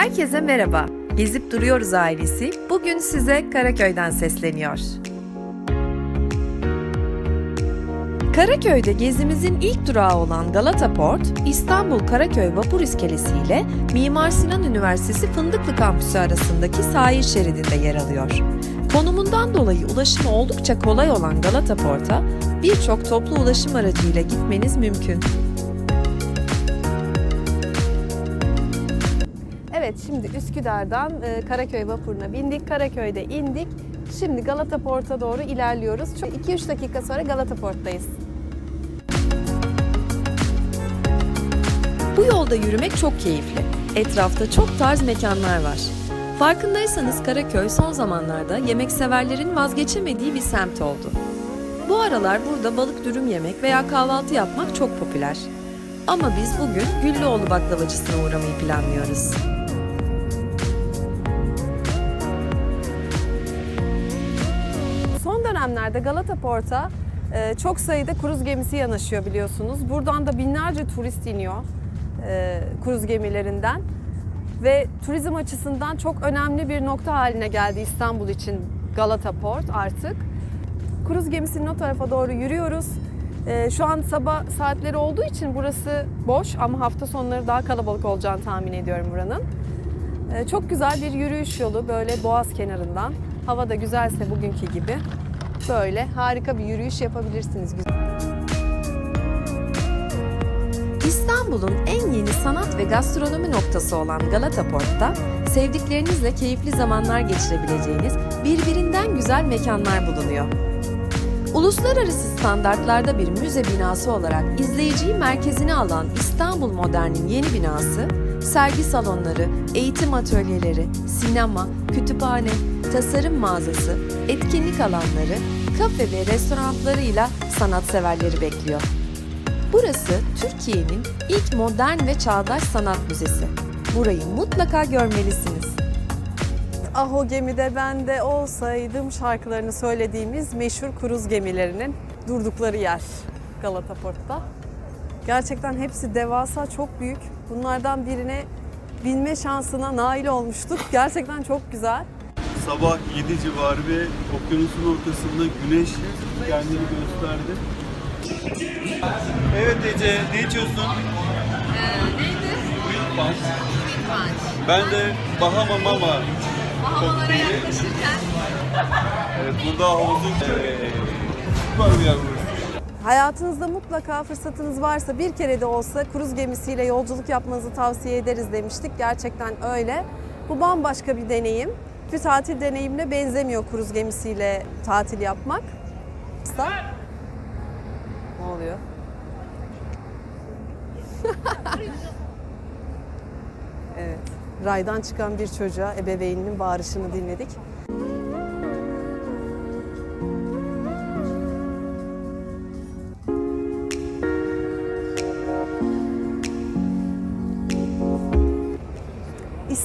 Herkese merhaba. Gezip Duruyoruz ailesi bugün size Karaköy'den sesleniyor. Karaköy'de gezimizin ilk durağı olan Galata Port, İstanbul Karaköy Vapur İskelesi ile Mimar Sinan Üniversitesi Fındıklı Kampüsü arasındaki sahil şeridinde yer alıyor. Konumundan dolayı ulaşımı oldukça kolay olan Galata Port'a birçok toplu ulaşım aracıyla gitmeniz mümkün. Evet şimdi Üsküdar'dan e, Karaköy vapuruna bindik. Karaköy'de indik. Şimdi Galata Port'a doğru ilerliyoruz. 2-3 dakika sonra Galata Port'tayız. Bu yolda yürümek çok keyifli. Etrafta çok tarz mekanlar var. Farkındaysanız Karaköy son zamanlarda yemekseverlerin vazgeçemediği bir semt oldu. Bu aralar burada balık dürüm yemek veya kahvaltı yapmak çok popüler. Ama biz bugün Güllüoğlu baklavacısına uğramayı planlıyoruz. Dönemlerde Galata Port'a e, çok sayıda kruz gemisi yanaşıyor biliyorsunuz. Buradan da binlerce turist iniyor e, kruz gemilerinden. Ve turizm açısından çok önemli bir nokta haline geldi İstanbul için Galata Port artık. Kruz gemisinin o tarafa doğru yürüyoruz. E, şu an sabah saatleri olduğu için burası boş ama hafta sonları daha kalabalık olacağını tahmin ediyorum buranın. Ee, Çok güzel bir yürüyüş yolu böyle boğaz kenarından. Hava da güzelse bugünkü gibi böyle harika bir yürüyüş yapabilirsiniz. İstanbul'un en yeni sanat ve gastronomi noktası olan Galata Port'ta sevdiklerinizle keyifli zamanlar geçirebileceğiniz birbirinden güzel mekanlar bulunuyor. Uluslararası standartlarda bir müze binası olarak izleyiciyi merkezine alan İstanbul Modern'in yeni binası, sergi salonları, eğitim atölyeleri, sinema, kütüphane, tasarım mağazası, etkinlik alanları, kafe ve restoranlarıyla sanatseverleri bekliyor. Burası Türkiye'nin ilk modern ve çağdaş sanat müzesi. Burayı mutlaka görmelisiniz. Ah o gemide ben de olsaydım şarkılarını söylediğimiz meşhur kruz gemilerinin durdukları yer Galata Port'ta. Gerçekten hepsi devasa, çok büyük. Bunlardan birine binme şansına nail olmuştuk. Gerçekten çok güzel. Sabah 7 civarı ve okyanusun ortasında güneş kendini gösterdi. Evet Ece, ne içiyorsun? neydi? Punch. Punch. Ben de Bahama Mama Bahamalara yaklaşırken Evet, burada havuzun eee, süper bir yer burası. Hayatınızda mutlaka fırsatınız varsa bir kere de olsa kruz gemisiyle yolculuk yapmanızı tavsiye ederiz demiştik. Gerçekten öyle. Bu bambaşka bir deneyim. Bir tatil deneyimine benzemiyor kruz gemisiyle tatil yapmak. Ne oluyor? evet. Raydan çıkan bir çocuğa ebeveyninin bağırışını dinledik.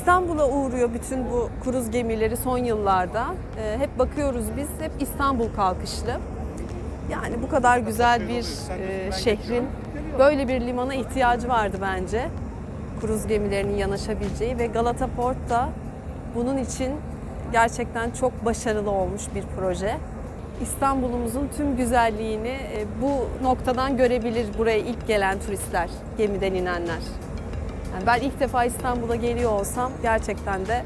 İstanbul'a uğruyor bütün bu kruz gemileri son yıllarda. Ee, hep bakıyoruz biz, hep İstanbul kalkışlı. Yani bu kadar güzel bir e, şehrin böyle bir limana ihtiyacı vardı bence. Kruz gemilerinin yanaşabileceği ve Galata Port da bunun için gerçekten çok başarılı olmuş bir proje. İstanbul'umuzun tüm güzelliğini e, bu noktadan görebilir buraya ilk gelen turistler, gemiden inenler. Yani ben ilk defa İstanbul'a geliyor olsam gerçekten de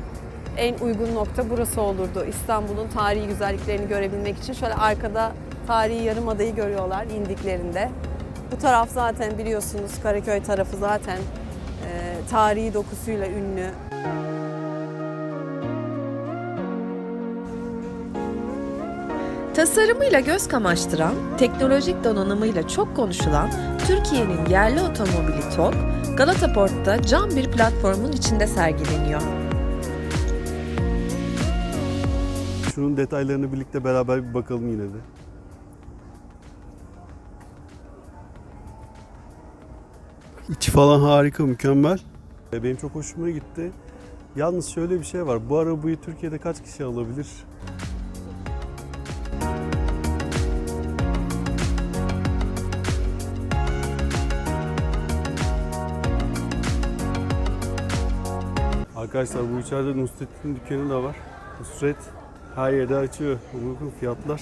en uygun nokta burası olurdu. İstanbul'un tarihi güzelliklerini görebilmek için şöyle arkada tarihi yarımadayı görüyorlar indiklerinde. Bu taraf zaten biliyorsunuz Karaköy tarafı zaten e, tarihi dokusuyla ünlü. Tasarımıyla göz kamaştıran, teknolojik donanımıyla çok konuşulan Türkiye'nin yerli otomobili TOG, Galata Port'ta cam bir platformun içinde sergileniyor. Şunun detaylarını birlikte beraber bir bakalım yine de. İçi falan harika, mükemmel. Benim çok hoşuma gitti. Yalnız şöyle bir şey var. Bu arabayı Türkiye'de kaç kişi alabilir? Arkadaşlar bu içeride Nusret'in dükkanı da var. Nusret her yerde açıyor. Bakın fiyatlar.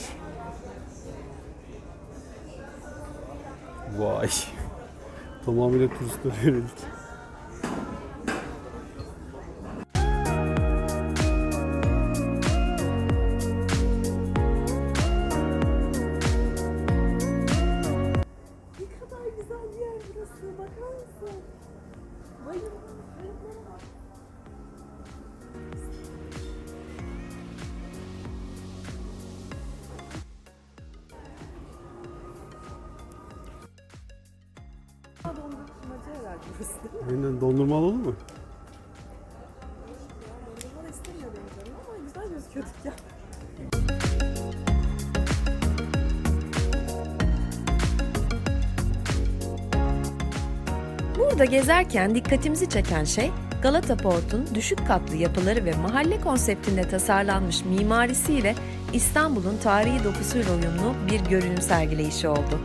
Vay. Tamamıyla turistlere yönelik. Dondurmacı herhalde burası değil mi? Aynen dondurma alalım mı? Dondurma canım ama güzel gözüküyor dükkan. Burada gezerken dikkatimizi çeken şey Galata Port'un düşük katlı yapıları ve mahalle konseptinde tasarlanmış mimarisiyle İstanbul'un tarihi dokusuyla uyumlu bir görünüm sergileyişi oldu.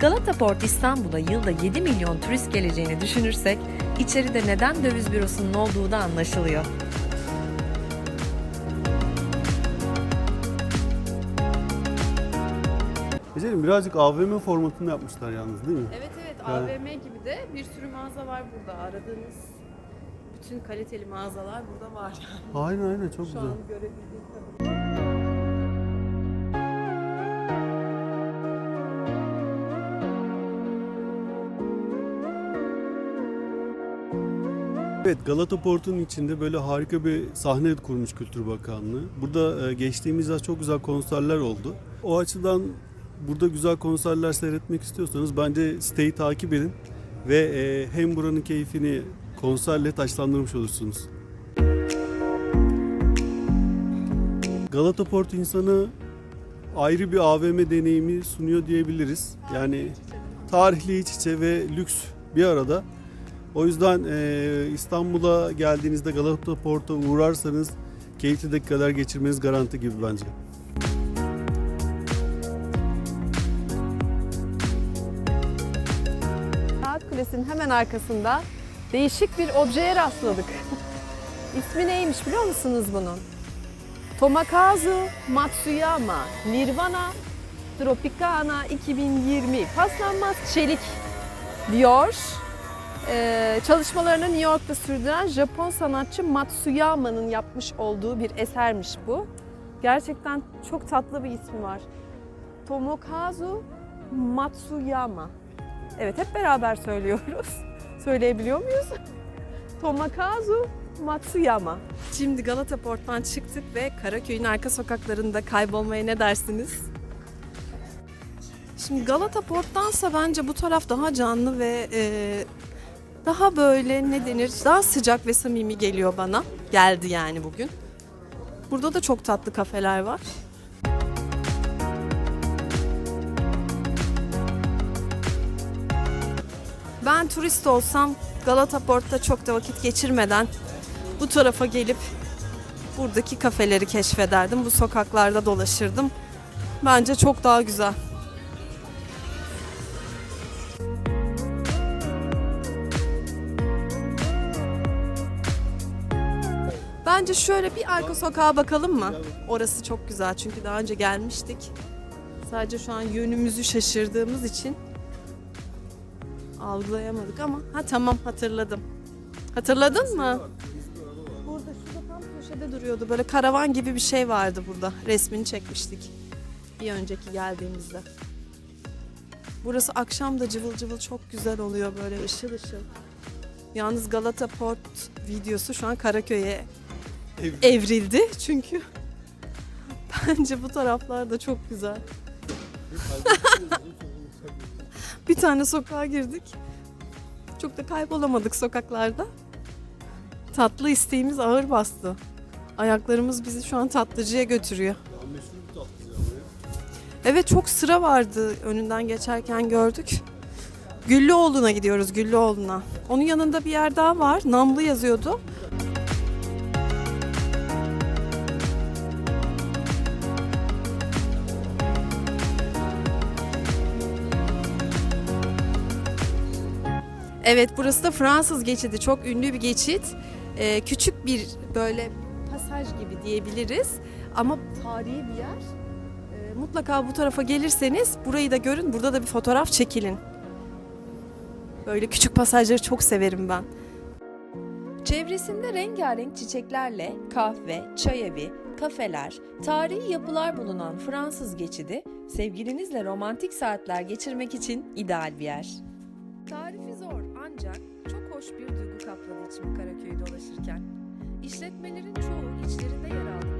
Galata Port İstanbul'a yılda 7 milyon turist geleceğini düşünürsek içeride neden döviz bürosunun olduğu da anlaşılıyor. Ece'nin birazcık AVM formatında yapmışlar yalnız değil mi? Evet evet Yani- AVM gibi de bir sürü mağaza var burada. Aradığınız bütün kaliteli mağazalar burada var. Aynen aynen çok Şu güzel. an görebildiğim kadarıyla. Evet Galata Port'un içinde böyle harika bir sahne kurmuş Kültür Bakanlığı. Burada e, geçtiğimiz yaz çok güzel konserler oldu. O açıdan burada güzel konserler seyretmek istiyorsanız bence siteyi takip edin ve e, hem buranın keyfini konserle taşlandırmış olursunuz. Galata Port insanı ayrı bir AVM deneyimi sunuyor diyebiliriz. Yani tarihli iç içe ve lüks bir arada. O yüzden e, İstanbul'a geldiğinizde Galata Port'a uğrarsanız keyifli dakikalar geçirmeniz garanti gibi bence. Saat Kulesi'nin hemen arkasında değişik bir objeye rastladık. İsmi neymiş biliyor musunuz bunun? Tomakazu Matsuyama Nirvana Tropicana 2020 paslanmaz çelik diyor. Ee, çalışmalarını New York'ta sürdüren Japon sanatçı Matsuyama'nın yapmış olduğu bir esermiş bu. Gerçekten çok tatlı bir ismi var. Tomokazu Matsuyama. Evet hep beraber söylüyoruz. Söyleyebiliyor muyuz? Tomakazu Matsuyama. Şimdi Galata Port'tan çıktık ve Karaköy'ün arka sokaklarında kaybolmaya ne dersiniz? Şimdi Galata Port'tansa bence bu taraf daha canlı ve e, daha böyle ne denir daha sıcak ve samimi geliyor bana. Geldi yani bugün. Burada da çok tatlı kafeler var. Ben turist olsam Galata Port'ta çok da vakit geçirmeden bu tarafa gelip buradaki kafeleri keşfederdim. Bu sokaklarda dolaşırdım. Bence çok daha güzel. Bence şöyle bir arka sokağa bakalım mı? Orası çok güzel çünkü daha önce gelmiştik. Sadece şu an yönümüzü şaşırdığımız için algılayamadık ama ha tamam hatırladım. Hatırladın mı? Burada şurada tam köşede duruyordu. Böyle karavan gibi bir şey vardı burada. Resmini çekmiştik. Bir önceki geldiğimizde. Burası akşam da cıvıl cıvıl çok güzel oluyor böyle ışıl ışıl. Yalnız Galata Port videosu şu an Karaköy'e evrildi çünkü bence bu taraflar da çok güzel. bir tane sokağa girdik. Çok da kaybolamadık sokaklarda. Tatlı isteğimiz ağır bastı. Ayaklarımız bizi şu an tatlıcıya götürüyor. Evet çok sıra vardı önünden geçerken gördük. Güllüoğlu'na gidiyoruz Güllüoğlu'na. Onun yanında bir yer daha var. Namlı yazıyordu. Evet burası da Fransız geçidi. Çok ünlü bir geçit. Ee, küçük bir böyle pasaj gibi diyebiliriz ama tarihi bir yer. Ee, mutlaka bu tarafa gelirseniz burayı da görün. Burada da bir fotoğraf çekilin. Böyle küçük pasajları çok severim ben. Çevresinde rengarenk çiçeklerle kahve, çay evi, kafeler, tarihi yapılar bulunan Fransız geçidi, sevgilinizle romantik saatler geçirmek için ideal bir yer. Tarifi ancak çok hoş bir duygu kapladı içimi Karaköy'ü dolaşırken. İşletmelerin çoğu içlerinde yer aldıkları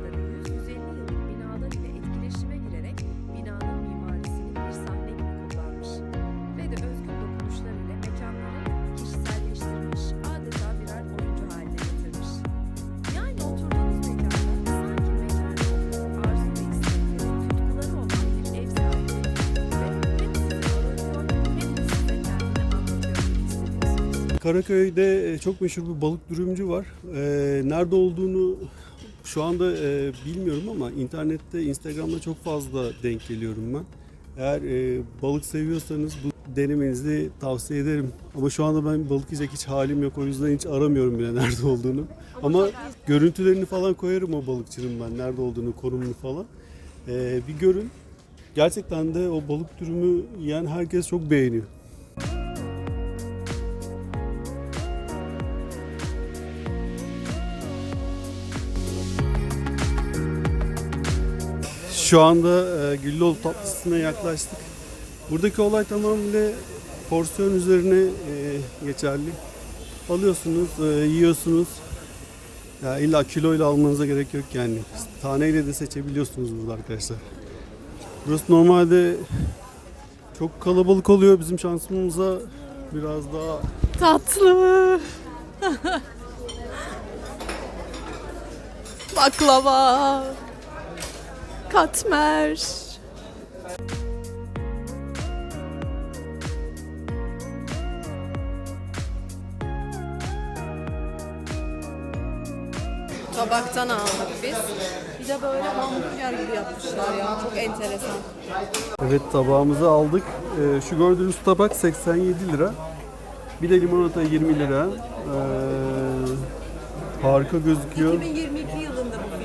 Karaköy'de e, çok meşhur bir balık dürümcü var. E, nerede olduğunu şu anda e, bilmiyorum ama internette, Instagram'da çok fazla denk geliyorum ben. Eğer balık seviyorsanız bu denemenizi tavsiye ederim. Ama şu anda ben balık yiyecek hiç halim yok. O yüzden hiç aramıyorum bile nerede olduğunu. Ama görüntülerini falan koyarım o balıkçının ben. Nerede olduğunu, konumunu falan. Bir görün. Gerçekten de o balık dürümü yiyen herkes çok beğeniyor. Şu anda e, Güllüoğlu tatlısına yaklaştık. Buradaki olay tamamıyla porsiyon üzerine e, geçerli. Alıyorsunuz, e, yiyorsunuz. Ya illa kiloyla almanıza gerek yok yani. Taneyle de seçebiliyorsunuz burada arkadaşlar. Burası normalde çok kalabalık oluyor. Bizim şansımıza biraz daha Tatlı. Baklava. Katmer. Tabaktan aldık biz. Bir de böyle hamburger gibi yapmışlar ya. Çok enteresan. Evet tabağımızı aldık. Ee, şu gördüğünüz tabak 87 lira. Bir de limonata 20 lira. Ee, harika gözüküyor. 2022 yılında bu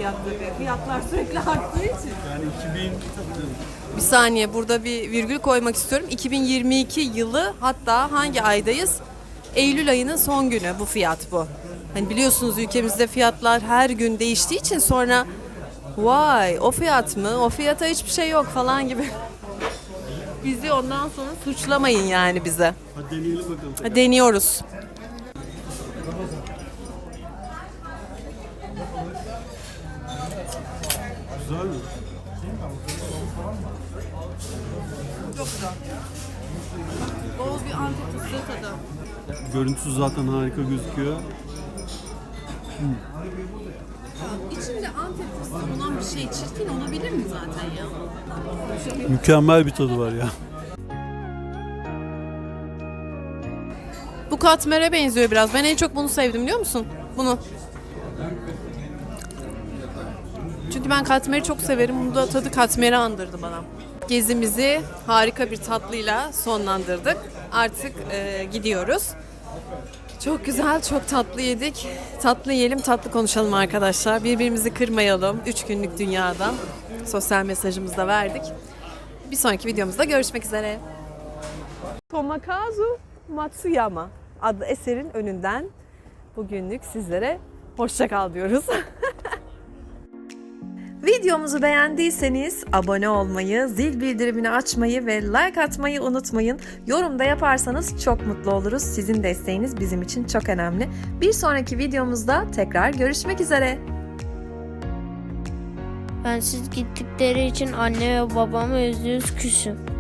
fiyatları. Fiyatlar sürekli arttığı için. Yani 2000 Bir saniye burada bir virgül koymak istiyorum. 2022 yılı hatta hangi aydayız? Eylül ayının son günü bu fiyat bu. Hani biliyorsunuz ülkemizde fiyatlar her gün değiştiği için sonra vay o fiyat mı? O fiyata hiçbir şey yok falan gibi. Bizi ondan sonra suçlamayın yani bize. Hadi deneyelim bakalım. Ha, Deniyoruz. Güzel mi? Bol bir antep fıstığı tadı. Görüntüsü zaten harika gözüküyor. İçinde antep fıstığı olan bir şey çirkin olabilir mi zaten ya? Mükemmel bir tadı var ya. Bu katmere benziyor biraz. Ben en çok bunu sevdim biliyor musun? Bunu. Çünkü ben katmeri çok severim. Bunu da tadı katmeri andırdı bana. Gezimizi harika bir tatlıyla sonlandırdık. Artık e, gidiyoruz. Çok güzel, çok tatlı yedik. Tatlı yiyelim, tatlı konuşalım arkadaşlar. Birbirimizi kırmayalım. Üç günlük dünyadan. Sosyal mesajımızı da verdik. Bir sonraki videomuzda görüşmek üzere. Tomakazu Matsuyama adlı eserin önünden bugünlük sizlere hoşça kal diyoruz. Videomuzu beğendiyseniz abone olmayı, zil bildirimini açmayı ve like atmayı unutmayın. Yorumda yaparsanız çok mutlu oluruz. Sizin desteğiniz bizim için çok önemli. Bir sonraki videomuzda tekrar görüşmek üzere. Ben siz gittikleri için anne ve yüzde yüz küsüm.